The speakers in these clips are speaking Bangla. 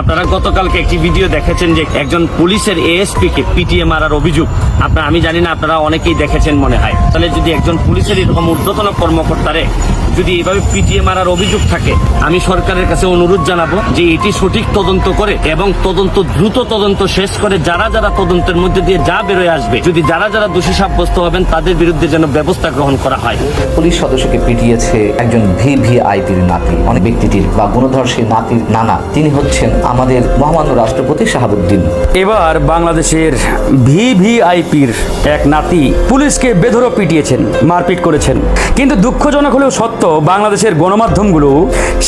আপনারা গতকালকে একটি ভিডিও দেখেছেন যে একজন পুলিশের এএসপি কে পিটিএ মারার অভিযোগ। আপনারা, আমি জানি না, আপনারা অনেকেই দেখেছেন মনে হয়। তাহলে যদি একজন পুলিশের এরকম ঊর্ধ্বতন কর্মকর্তারে যদি এইভাবে পিটিএ মারার অভিযোগ থাকে আমি সরকারের কাছে অনুরোধ জানাব যে এটি সঠিক তদন্ত করে এবং তদন্ত দ্রুত তদন্ত শেষ করে যারা যারা তদন্তের মধ্যে দিয়ে যা বেরোয় আসবে যদি যারা যারা দোষী সাব্যস্ত হবেন তাদের বিরুদ্ধে যেন ব্যবস্থা গ্রহণ করা হয়। পুলিশ সদস্যকে পিটিয়েছে একজন ভিভিআইপির নাতি। অনেক ব্যক্তিটির বা গুণধর সেই নাতির নানা তিনি হচ্ছেন আমাদের মহামান্য রাষ্ট্রপতি শাহাবুদ্দিন। এবার বাংলাদেশের ভিভিআইপির এক নাতি পুলিশকে বেধরো পিটিয়েছেন মারপিট করেছেন। কিন্তু দুঃখজনক হলেও সত্য বাংলাদেশের গণমাধ্যমগুলো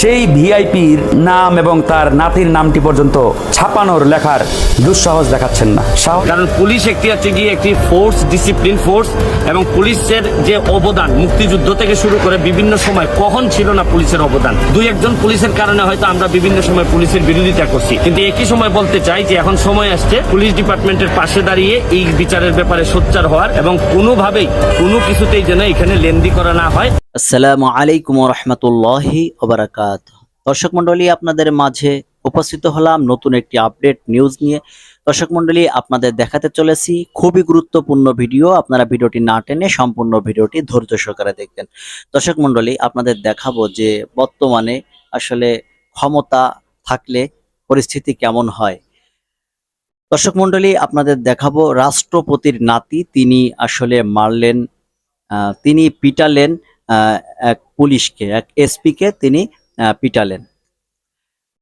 সেই ভিআইপির নাম এবং তার নাতির নামটি পর্যন্ত ছাপানোর লেখার দুঃসাহস দেখাচ্ছেন না। কারণ পুলিশ একটি হচ্ছে গিয়ে একটি ফোর্স ডিসিপ্লিন ফোর্স এবং পুলিশের যে অবদান, মুক্তিযুদ্ধ থেকে শুরু করে বিভিন্ন সময় কখন ছিল না পুলিশের অবদান। দুই একজন পুলিশের কারণে হয়তো আমরা বিভিন্ন সময় পুলিশের বিরোধিতা করছি। কিন্তু একই সময় বলতে চাই যে এখন সময় আসছে, পুলিশ ডিপার্টমেন্টের পাশে দাঁড়িয়ে এই বিচারের ব্যাপারে সোচ্চার হওয়ার এবং কোনোভাবেই কোনো কিছুতেই যেন এখানে লেন্দি করা না হয়। আসসালামু আলাইকুম রহমতুল্লাহি ওবরাকাত দর্শক মণ্ডলী, আপনাদের মাঝে উপস্থিত হলাম নতুন একটি আপডেট নিউজ নিয়ে। দর্শক মণ্ডলী, আপনাদের দেখাতে চলেছি খুবই গুরুত্বপূর্ণ ভিডিও। আপনারা ভিডিওটি না টেনে সম্পূর্ণ ভিডিওটি ধৈর্য সহকারে দেখবেন। দর্শক মণ্ডলী, আপনাদের দেখাবো যে বর্তমানে আসলে ক্ষমতা থাকলে পরিস্থিতি কেমন হয়। দর্শক মণ্ডলী, আপনাদের দেখাবো রাষ্ট্রপতির নাতি, তিনি আসলে মারলেন তিনি পিটালেন এক পুলিশকে, এক এসপিকে তিনি পিটালেন।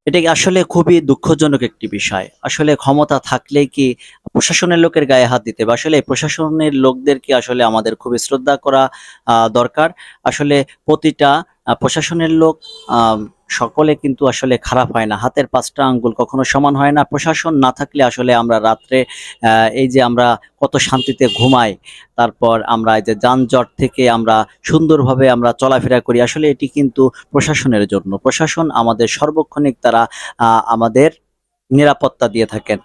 এটা আসলে খুবই দুঃখজনক একটি বিষয়? আসলে ক্ষমতা থাকলে কি প্রশাসনের লোকের গায়ে হাত দিতে বা আসলে প্রশাসনের লোকদেরকে আসলে আমাদের খুবই শ্রদ্ধা করা দরকার? আসলে প্রতিটা প্রশাসনের লোক সকলে কিন্তু আসলে খারাপ হয় না। হাতের পাঁচটা আঙ্গুল কখনো সমান হয় না। প্রশাসন না থাকলে আসলে আমরা রাত্রে এই যে আমরা কত শান্তিতে ঘুমাই, তারপর আমরা এই যে যানজট থেকে আমরা সুন্দরভাবে আমরা চলাফেরা করি, আসলে এটি কিন্তু প্রশাসনের জন্য। প্রশাসন আমাদের সর্বক্ষণিক তারা আমাদের নিরাপত্তা দিয়ে থাকেন।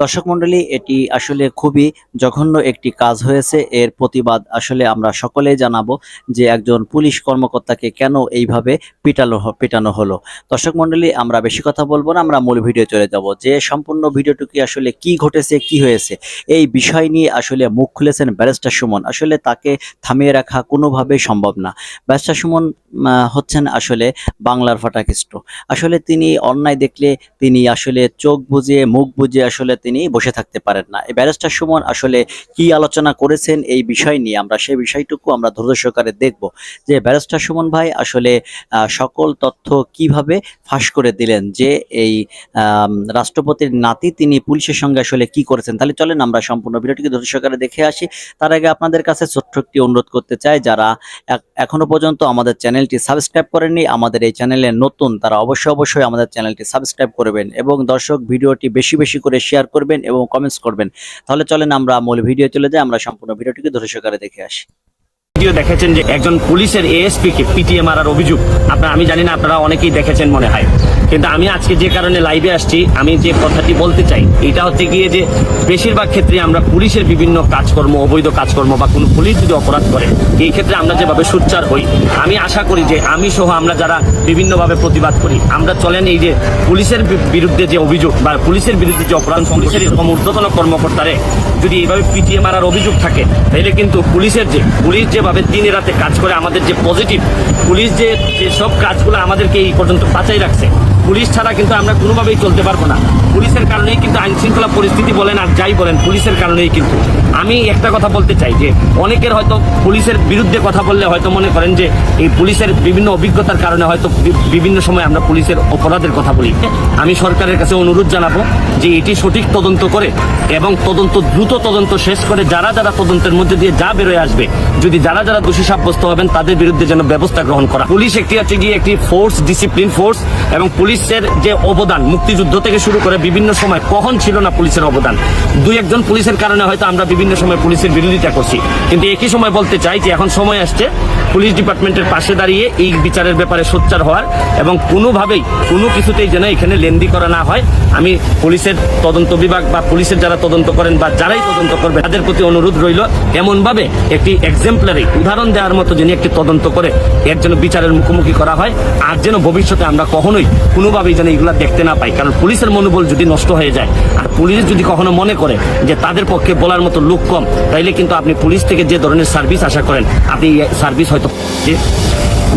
দর্শক মণ্ডলী, এটি আসলে খুবই জঘন্য একটি কাজ হয়েছে। এর প্রতিবাদ আসলে আমরা সকলেই জানাব যে একজন পুলিশ কর্মকর্তাকে কেন এইভাবে পিটানো পিটানো হলো। দর্শক মণ্ডলী, আমরা বেশি কথা বলব না, আমরা মূল ভিডিও চলে যাব। যে সম্পূর্ণ ভিডিওটুকু আসলে কি ঘটেছে, কি হয়েছে, এই বিষয় নিয়ে আসলে মুখ খুলেছেন ব্যারিস্টার সুমন। আসলে তাকে থামিয়ে রাখা কোনোভাবেই সম্ভব না। ব্যারিস্টার সুমন হচ্ছেন আসলে বাংলার ফাটাকিষ্ট। আসলে তিনি অন্যায় দেখলে তিনি আসলে চোখ বুজিয়ে মুখ বুজিয়ে আসলে তিনি বসে থাকতে পারেন না। এই ব্যারিস্টার সুমন আসলে কি আলোচনা করেছেন এই বিষয় নিয়ে আমরা সেই বিষয়টুকু আমরা ধৈর্য সহকারে দেখব যে ব্যারিস্টার সুমন ভাই আসলে সকল তথ্য কীভাবে ফাঁস করে দিলেন যে এই রাষ্ট্রপতির নাতি তিনি পুলিশের সঙ্গে আসলে কি করেছেন। তাহলে চলেন আমরা সম্পূর্ণ ভিডিওটিকে ধৈর্য সহকারে দেখে আসি। তার আগে আপনাদের কাছে ছোট্ট একটি অনুরোধ করতে চাই, যারা এখনও পর্যন্ত আমাদের চ্যানেলটি সাবস্ক্রাইব করেননি, আমাদের এই চ্যানেলে নতুন, তারা অবশ্যই অবশ্যই আমাদের চ্যানেলটি সাবস্ক্রাইব করবেন এবং দর্শক ভিডিওটি বেশি বেশি করে শেয়ার করবেন এবং কমেন্টস করবেন। তাহলে চলেন আমরা মূল ভিডিও চলে যাই, আমরা সম্পূর্ণ ভিডিওটিকে ধৈর্য সহকারে দেখে আসি। ভিডিও দেখেছেন যে একজন পুলিশের এএসপি কে পিটিএ আর অভিযোগ। আপনারা, আমি জানি না, আপনারা অনেকেই দেখেছেন মনে হয়। কিন্তু আমি আজকে যে কারণে লাইভে আসছি, আমি যে কথাটি বলতে চাই, এটা হচ্ছে গিয়ে যে বেশিরভাগ ক্ষেত্রে আমরা পুলিশের বিভিন্ন কাজকর্ম, অবৈধ কাজকর্ম বা কোনো পুলিশ যদি অপরাধ করে, এই ক্ষেত্রে আমরা যেভাবে সোচ্চার হই, আমি আশা করি যে আমি সহ আমরা যারা বিভিন্নভাবে প্রতিবাদ করি, আমরা চলেন এই যে পুলিশের বিরুদ্ধে যে অভিযোগ বা পুলিশের বিরুদ্ধে যে অপরাধ পুলিশের এরকম ঊর্ধ্বতন কর্মকর্তারে যদি এইভাবে পিটিএ মারার অভিযোগ থাকে, তাহলে কিন্তু পুলিশের যে, পুলিশ যেভাবে দিনে রাতে কাজ করে, আমাদের যে পজিটিভ পুলিশ যে সব কাজগুলো আমাদেরকে এই পর্যন্ত বাঁচাই রাখছে পুলিশ ছাড়া কিন্তু আমরা কোনোভাবেই চলতে পারব না। পুলিশের কারণেই কিন্তু আইন শৃঙ্খলা পরিস্থিতি বলেন আর যাই বলেন, পুলিশের কারণেই কিন্তু। আমি একটা কথা বলতে চাই যে, অনেকের হয়তো পুলিশের বিরুদ্ধে কথা বললে হয়তো মনে করেন যে, এই পুলিশের বিভিন্ন অভিজ্ঞতার কারণে হয়তো বিভিন্ন সময় আমরা পুলিশের অপরাধের কথা বলি। আমি সরকারের কাছে অনুরোধ জানাব যে, এটি সঠিক তদন্ত করে এবং তদন্ত দ্রুত তদন্ত শেষ করে যারা যারা তদন্তের মধ্যে দিয়ে যা বেরোয় আসবে, যদি যারা যারা দোষী সাব্যস্ত হবেন, তাদের বিরুদ্ধে যেন ব্যবস্থা গ্রহণ করা। পুলিশ একটি হচ্ছে গিয়ে একটি ফোর্স ডিসিপ্লিন ফোর্স এবং পুলিশের যে অবদান, মুক্তিযুদ্ধ থেকে শুরু করে বিভিন্ন সময় কখন ছিল না পুলিশের অবদান? দুই একজন পুলিশের কারণে হয়তো আমরা বিভিন্ন সময় পুলিশের বিরোধিতা করছি। কিন্তু একই সময় বলতে চাই যে এখন সময় আসছে, পুলিশ ডিপার্টমেন্টের পাশে দাঁড়িয়ে এই বিচারের ব্যাপারে সোচ্চার হওয়ার এবং কোনোভাবেই, কোনো কিছুতেই যেন এখানে লেন্দি করা না হয়। আমি পুলিশের তদন্ত বিভাগ বা পুলিশের যারা তদন্ত করেন বা যারাই তদন্ত করবে তাদের প্রতি অনুরোধ রইল, এমনভাবে একটি এক্সাম্পলারি উদাহরণ দেওয়ার মতো যিনি একটি তদন্ত করে এর যেন বিচারের মুখোমুখি করা হয়, আর যেন ভবিষ্যতে আমরা কখনোই কোনো কোনোভাবেই যেন এগুলা দেখতে না পাই। কারণ পুলিশের মনোবল যদি নষ্ট হয়ে যায়, আর পুলিশ যদি কখনো মনে করে যে তাদের পক্ষে বলার মতো লোক কম, তাইলে কিন্তু আপনি পুলিশ থেকে যে ধরনের সার্ভিস আশা করেন, আপনি সার্ভিস হয়তো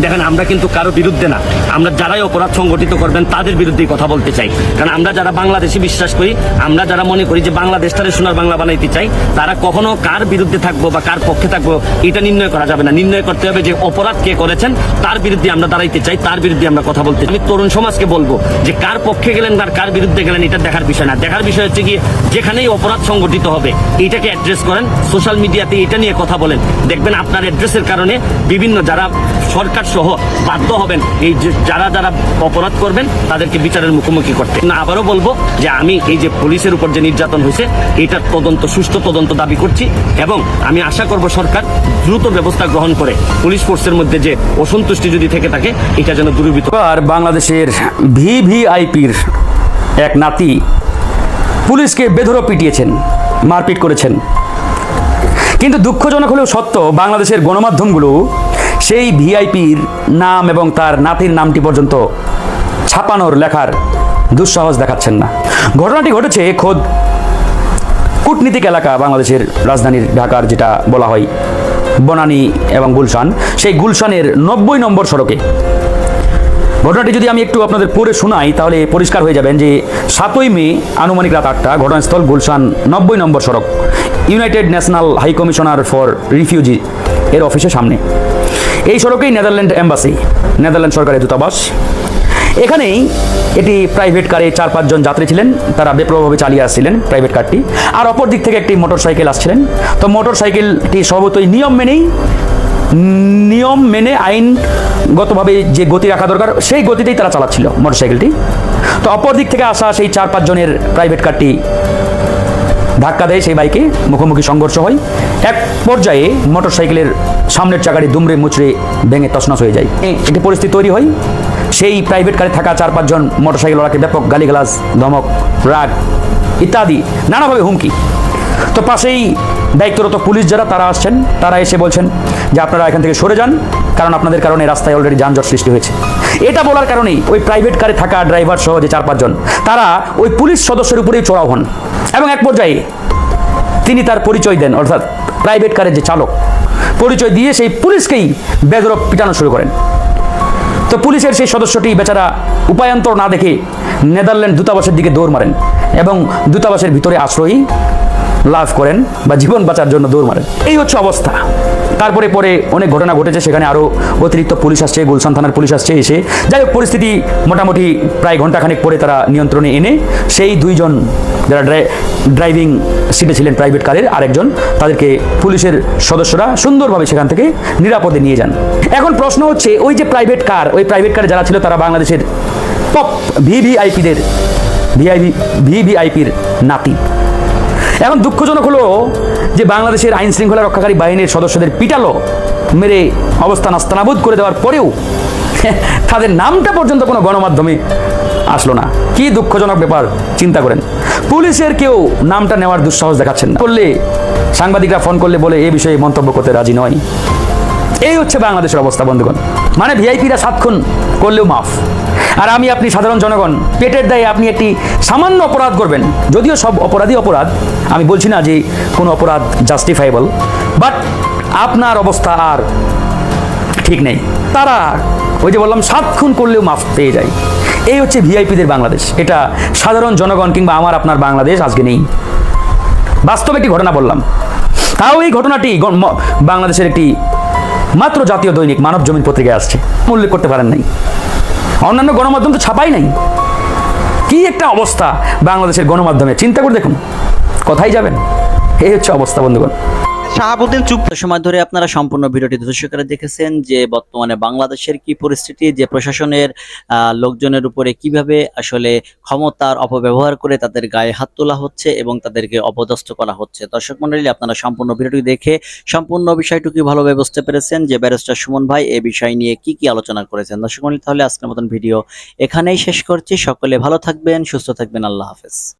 দেখেন, আমরা কিন্তু কারও বিরুদ্ধে না। আমরা যারাই অপরাধ সংগঠিত করবেন, তাদের বিরুদ্ধেই কথা বলতে চাই। কারণ আমরা যারা বাংলাদেশে বিশ্বাস করি, আমরা যারা মনে করি যে বাংলাদেশটারে সোনার বাংলা বানাইতে চাই, তারা কখনো কার বিরুদ্ধে থাকব বা কার পক্ষে থাকব, এটা নির্ণয় করা যাবে না। নির্ণয় করতে হবে যে অপরাধ কে করেছেন, তার বিরুদ্ধে আমরা দাঁড়াইতে চাই, তার বিরুদ্ধে আমরা কথা বলতে। আমি তরুণ সমাজকে বলব যে কার পক্ষে গেলেন আর কার বিরুদ্ধে গেলেন, এটা দেখার বিষয় না। দেখার বিষয় হচ্ছে কি যেখানেই অপরাধ সংগঠিত হবে, এটাকে অ্যাড্রেস করেন। সোশ্যাল মিডিয়াতে এটা নিয়ে কথা বলেন। দেখবেন আপনার অ্যাড্রেসের কারণে বিভিন্ন যারা সরকার সহ বাধ্য হবেন। এই যে যারা যারা অপরাধ করবেন, তাদেরকে বিচারের মুখোমুখি করতে। না, আবারও বলব যে আমি এই যে পুলিশের উপর যে নির্যাতন হয়েছে এটার তদন্ত, সুষ্ঠু তদন্ত দাবি করছি এবং আমি আশা করব সরকার দ্রুত ব্যবস্থা গ্রহণ করে পুলিশ ফোর্সের মধ্যে যে অসন্তুষ্টি যদি থেকে থাকে, এটা যেন দূরীভূত এবার বাংলাদেশের ভিভিআইপির এক নাতি পুলিশকে বেধরো পিটিয়েছেন, মারপিট করেছেন। কিন্তু দুঃখজনক হলেও সত্য, বাংলাদেশের গণমাধ্যমগুলো সেই ভিআইপির নাম এবং তার নাতির নামটি পর্যন্ত ছাপানোর লেখার দুঃসাহস দেখাচ্ছেন না। ঘটনাটি ঘটেছে খোদ কূটনীতিক এলাকা বাংলাদেশের রাজধানীর ঢাকার যেটা বলা হয় বনানী এবং গুলশান। সেই গুলশানের নব্বই নম্বর সড়কে। ঘটনাটি যদি আমি একটু আপনাদের পড়ে শোনাই, তাহলে পরিষ্কার হয়ে যাবেন যে সাতই মে আনুমানিক রাত আটটা ঘটনাস্থল গুলশান নব্বই নম্বর সড়ক, united national high commissioner for refugee এর অফিসের সামনে। এই সড়কেই নেদারল্যান্ড এম্বাসি। নেদারল্যান্ড সরকারের দূতাবাস। এখানেই এটি প্রাইভেট কারে চার পাঁচজন যাত্রী ছিলেন। তারা বেপ্রভাবে চালিয়ে আসছিলেন প্রাইভেট কারটি। আর অপর দিক থেকে একটি মোটর সাইকেল আসছিলেন। তো মোটর সাইকেলটি স্বভাবতই নিয়ম মেনেই, নিয়ম মেনে আইনগতভাবে যে গতি রাখা দরকার, সেই গতিতেই তারা চালাচ্ছিল মোটরসাইকেলটি। তো অপর দিক থেকে আসা সেই চার পাঁচজনের প্রাইভেট কারটি ধাক্কা দেয় সেই বাইকে। মুখোমুখি সংঘর্ষ হয়। এক পর্যায়ে মোটরসাইকেলের সামনের চাকাটি দুমড়ে মুচড়ে ভেঙে তছনছ হয়ে যায়। একটি পরিস্থিতি তৈরি হয়। সেই প্রাইভেট কারে থাকা চার পাঁচজন মোটরসাইকেলওয়ালাকে ব্যাপক গালিগালাজ, ধমক, রাগ ইত্যাদি, নানাভাবে হুমকি। তো পাশেই দায়িত্বরত পুলিশ যারা, তারা আসছেন। তারা এসে বলছেন যে আপনারা এখান থেকে সরে যান, কারণ আপনাদের কারণে রাস্তায় অলরেডি যানজট সৃষ্টি হয়েছে। এটা বলার কারণেই ওই প্রাইভেট কারে থাকা ড্রাইভার সহ যে চার পাঁচজন তারা ওই পুলিশ সদস্যের উপরেই চড়াও হন। এবং এক পর্যায়ে তিনি তার পরিচয় দেন, অর্থাৎ প্রাইভেট কারের যে চালক। পরিচয় দিয়ে সেই পুলিশকেই বেদরক পিটানো শুরু করেন। তো পুলিশের সেই সদস্যটি বেচারা উপায়ান্তর না দেখে নেদারল্যান্ড দূতাবাসের দিকে দৌড় মারেন এবং দূতাবাসের ভিতরে আশ্রয়ী লাভ করেন বা জীবন বাঁচার জন্য দৌড় মারেন। এই হচ্ছে অবস্থা। তারপরে পরে অনেক ঘটনা ঘটেছে, সেখানে আরও অতিরিক্ত পুলিশ আসছে, গুলশান থানার পুলিশ আসছে এসে। যাই হোক, পরিস্থিতি মোটামুটি প্রায় ঘন্টাখানেক পরে তারা নিয়ন্ত্রণে এনে সেই দুইজন যারা ড্রাই- ড্রাইভিং সিটে ছিলেন প্রাইভেট কারের আরেকজন তাদেরকে পুলিশের সদস্যরা সুন্দরভাবে সেখান থেকে নিরাপদে নিয়ে যান। এখন প্রশ্ন হচ্ছে, ওই যে প্রাইভেট কার ওই প্রাইভেট কারে যারা ছিল তারা বাংলাদেশের টপ ভিভিআইপিদের ভিআইপি ভিভিআইপির নাতি। এখন দুঃখজনক হলো যে বাংলাদেশের আইন শৃঙ্খলা রক্ষাকারী বাহিনীর সদস্যদের পিটালো, মেরে অবস্থা নাস্তানাবুদ করে দেওয়ার পরেও তাদের নামটা পর্যন্ত কোনো গণমাধ্যমে আসলো না। কি দুঃখজনক ব্যাপার, চিন্তা করেন। পুলিশের কেউ নামটা নেওয়ার দুঃসাহস দেখাচ্ছেন না। করলে সাংবাদিকরা ফোন করলে বলে, এ বিষয়ে মন্তব্য করতে রাজি নয়। এই হচ্ছে বাংলাদেশের অবস্থা, বন্ধুগণ। মানে ভিআইপিরা সাতক্ষণ করলেও মাফ। আর আমি আপনি সাধারণ জনগণ, পেটের দায়ে আপনি একটি সামান্য অপরাধ করবেন। যদিও সব অপরাধী অপরাধ, আমি বলছি না যে কোনো অপরাধ জাস্টিফাইবল বাট আপনার অবস্থা আর ঠিক নেই। তারা ওই যে বললাম, সাত খুন করলেও মাফ পেয়ে যায়। এই হচ্ছে ভিআইপিদের বাংলাদেশ। এটা সাধারণ জনগণ কিংবা আমার, আপনার বাংলাদেশ আজকে নেই। বাস্তব একটি ঘটনা বললাম। তাও এই ঘটনাটি বাংলাদেশের একটি মাত্র জাতীয় দৈনিক মানব জমিন পত্রিকায় আসছে। উল্লেখ করতে পারেন নাই। অন্যান্য গণমাধ্যম তো ছাপাই নাই। কি একটা অবস্থা বাংলাদেশের গণমাধ্যমে? চিন্তা করে দেখুন, কথাই যাবেন এই হচ্ছে অবস্থা, বন্ধুগণ। শাহাবুদ্দিন, চুপ। সময় ধরে আপনারা সম্পূর্ণ ভিডিওটি দর্শক করে দেখেছেন যে বর্তমানে বাংলাদেশের কি পরিস্থিতি, যে প্রশাসনের লোকজনের উপরে কীভাবে আসলে ক্ষমতার অপব্যবহার করে তাদের গায়ে হাত তোলা হচ্ছে এবং তাদেরকে অপদস্থ করা হচ্ছে। দর্শক মন্ডলী, আপনারা সম্পূর্ণ ভিডিওটি দেখে সম্পূর্ণ বিষয়টুকু ভালোভাবে বুঝতে পেরেছেন যে ব্যারিস্টার সুমন ভাই এই বিষয় নিয়ে কি কি আলোচনা করেছেন। দর্শক মন্ডলী, তাহলে আজকের মতন ভিডিও এখানেই শেষ করছি। সকলে ভালো থাকবেন, সুস্থ থাকবেন। আল্লাহ হাফেজ।